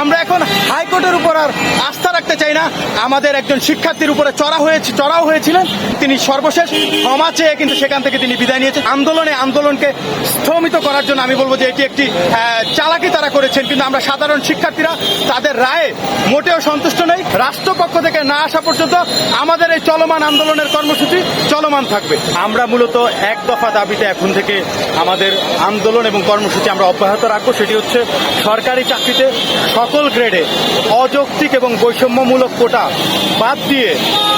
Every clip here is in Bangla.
আমরা এখন হাইকোর্টের উপর আর আস্থা রাখতে চাই না। আমাদের একজন শিক্ষার্থীর উপরে চড়া হয়েছে চড়াও হয়েছিলেন। তিনি সর্বশেষ ক্ষমা চেয়ে কিন্তু সেখান থেকে তিনি বিদায় নিয়েছেন। আন্দোলনে আন্দোলনকে স্থমিত করার জন্য আমি বলব যে এটি একটি চালাকি তারা করেছেন। কিন্তু আমরা সাধারণ শিক্ষার্থীরা তাদের রায়ে মোটেও সন্তুষ্ট নই। রাষ্ট্রপক্ষ থেকে না আসা পর্যন্ত আমাদের এই চলমান আন্দোলনের কর্মসূচি চলমান থাকবে। আমরা মূলত এক দফা দাবিতে এখন থেকে আমাদের আন্দোলন এবং কর্মসূচি আমরা অব্যাহত রাখব। সেটি হচ্ছে সরকারি চাকরিতে সকল গ্রেডে অযৌক্তিক এবং বৈষম্যমূলক কোটা বাদ দিয়ে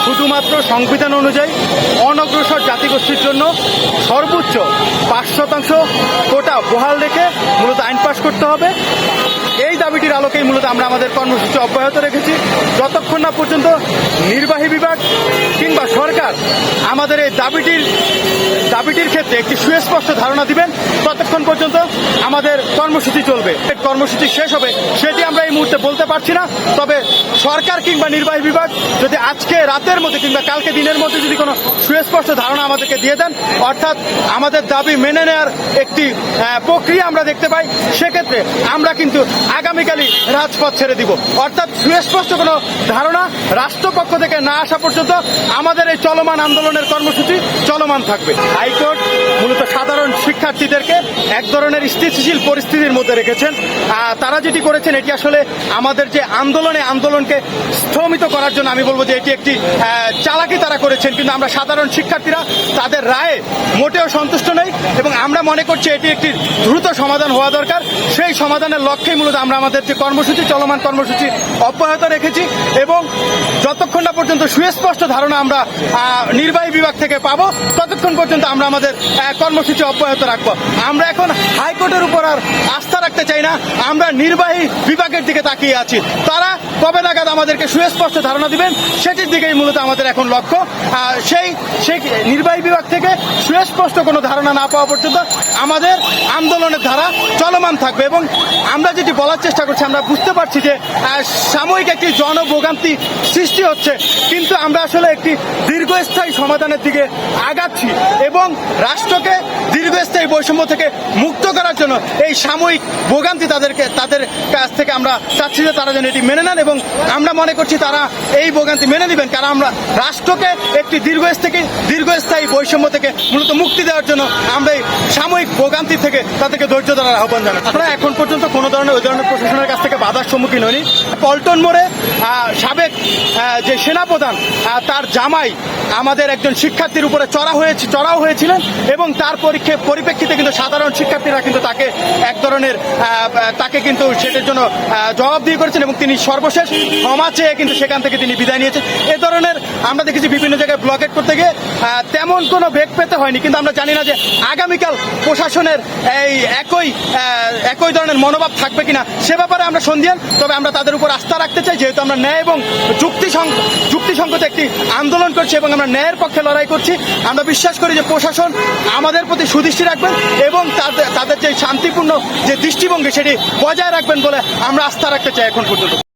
শুধুমাত্র সংবিধান অনুযায়ী অনগ্রসর জাতিগোষ্ঠীর জন্য সর্বোচ্চ পাঁচ শতাংশ কোটা বহাল রেখে মূলত আইন পাশ করতে হবে। এই দাবিটির আলোকেই মূলত আমরা আমাদের কর্মসূচি অব্যাহত রেখেছি। যতক্ষণ না পর্যন্ত নির্বাহী বিভাগ কিংবা সরকার আমাদের এই দাবিটির দাবিটির ক্ষেত্রে একটি সুস্পষ্ট ধারণা দিবেন। ততক্ষণ পর্যন্ত আমাদের কর্মসূচি চলবে। কর্মসূচি শেষ হবে, সেটি আমরা এই মুহূর্তে বলতে পারছি না। তবে সরকার কিংবা নির্বাহী বিভাগ যদি আজকে রাতের মধ্যে কিংবা কালকে দিনের মধ্যে যদি কোনো সুস্পষ্ট ধারণা আমাদেরকে দিয়ে দেন, অর্থাৎ আমাদের দাবি মেনে নেওয়ার একটি প্রক্রিয়া আমরা দেখতে পাই, সেক্ষেত্রে আমরা কিন্তু আগামীকালই রাজপথ ছেড়ে দিব। অর্থাৎ সুস্পষ্ট কোনো ধারণা রাষ্ট্রপক্ষ থেকে না আসা পর্যন্ত আমাদের এই চলমান আন্দোলনের কর্মসূচি চলমান থাকবে। হাইকোর্ট মূলত সাধারণ শিক্ষার্থীদেরকে এক ধরনের স্থিতিশীল পরিস্থিতির মধ্যে রেখেছেন। তারা যেটি করেছেন, এটি আসলে আমাদের যে আন্দোলনে আন্দোলনকে স্থমিত করার জন্য আমি বলব যে এটি একটি চালাকি তারা করেছেন। কিন্তু আমরা সাধারণ শিক্ষার্থীরা তাদের রায়ে মোটেও সন্তুষ্ট নেই এবং আমরা মনে করছি এটি একটি দ্রুত সমাধান হওয়া দরকার। সেই সমাধানের লক্ষ্যেই মূলত আমরা আমাদের যে কর্মসূচি, চলমান কর্মসূচি অব্যাহত রেখেছি এবং যতক্ষণ না পর্যন্ত সুস্পষ্ট ধারণা আমরা নির্বাহী বিভাগ থেকে পাবো, ততক্ষণ পর্যন্ত আমরা আমাদের কর্মসূচি অব্যাহত রাখব। আমরা এখন হাইকোর্টের উপর আর আস্থা রাখতে চাই না। আমরা নির্বাহী বিভাগের দিকে তাকিয়ে আছি। তারা কবে নাগাদ আমাদেরকে সুস্পষ্ট ধারণা দিবেন, সেটির দিকেই মূলত আমাদের এখন লক্ষ্য। সেই সেই নির্বাহী বিভাগ থেকে সুস্পষ্ট কোনো ধারণা না পাওয়া পর্যন্ত আমাদের আন্দোলনের ধারা চলমান থাকবে এবং আমরা যেটি বলার চেষ্টা করছি, আমরা বুঝতে পারছি যে সাময়িক একটি জনভোগান্তি সৃষ্টি হচ্ছে, কিন্তু আমরা আসলে একটি দীর্ঘস্থায়ী সমাধানের দিকে আগাচ্ছি এবং রাষ্ট্রকে দীর্ঘস্থায়ী বৈষম্য থেকে মুক্ত করার জন্য এই সাময়িক ভোগান্তি তাদেরকে, তাদের কাছ থেকে আমরা চাচ্ছি যে তারা যেন এটি মেনে নেন এবং আমরা মনে করছি তারা এই ভোগান্তি মেনে নেবেন, কারণ আমরা রাষ্ট্রকে একটি দীর্ঘস্থায়ী দীর্ঘস্থায়ী বৈষম্য থেকে মূলত মুক্তি দেওয়ার জন্য আমরা এই সাময়িক ভোগান্তি থেকে তাদেরকে ধৈর্য ধরার আহ্বান জানাই আমরা এখন পর্যন্ত কোনো ধরনের ওই ধরনের প্রশাসনের কাছ থেকে বাধার সম্মুখীন হয়নি। পল্টন মোড়ে সাবেক যে সেনাপ্রধান তার জামাই আমাদের একজন শিক্ষার্থীর উপরে চড়া হয়েছে, চড়াও হয়েছিলেন এবং তার পরীক্ষা, পরিপ্রেক্ষিতে কিন্তু সাধারণ শিক্ষার্থীরা কিন্তু তাকে এক ধরনের তাকে কিন্তু সেটার জন্য জবাবদিহি করেছেন এবং তিনি সর্বশেষ ক্ষমা চেয়ে কিন্তু সেখান থেকে তিনি বিদায় নিয়েছেন। এ ধরনের আমরা দেখেছি বিভিন্ন জায়গায় ব্লকেট করতে গিয়ে তেমন কোনো বেগ পেতে হয়নি। কিন্তু আমরা জানি না যে আগামীকাল প্রশাসনের এই একই একই ধরনের মনোভাব থাকবে কিনা। সে ব্যাপারে আমরা সন্ধিয়ান, তবে আমরা তাদের উপর আস্থা রাখতে চাই, যেহেতু আমরা ন্যায় এবং যুক্তি যুক্তিসঙ্গত একটি আন্দোলন করছি এবং আমরা ন্যায়ের পক্ষে লড়াই করছি। আমরা বিশ্বাস করি যে প্রশাসন আমাদের প্রতি সুদৃষ্টি রাখবেন এবং তাদের তাদের যে শান্তিপূর্ণ যে দৃষ্টিভঙ্গি, সেটি বজায় রাখবেন বলে আমরা আস্থা রাখতে চাই এখন পর্যন্ত।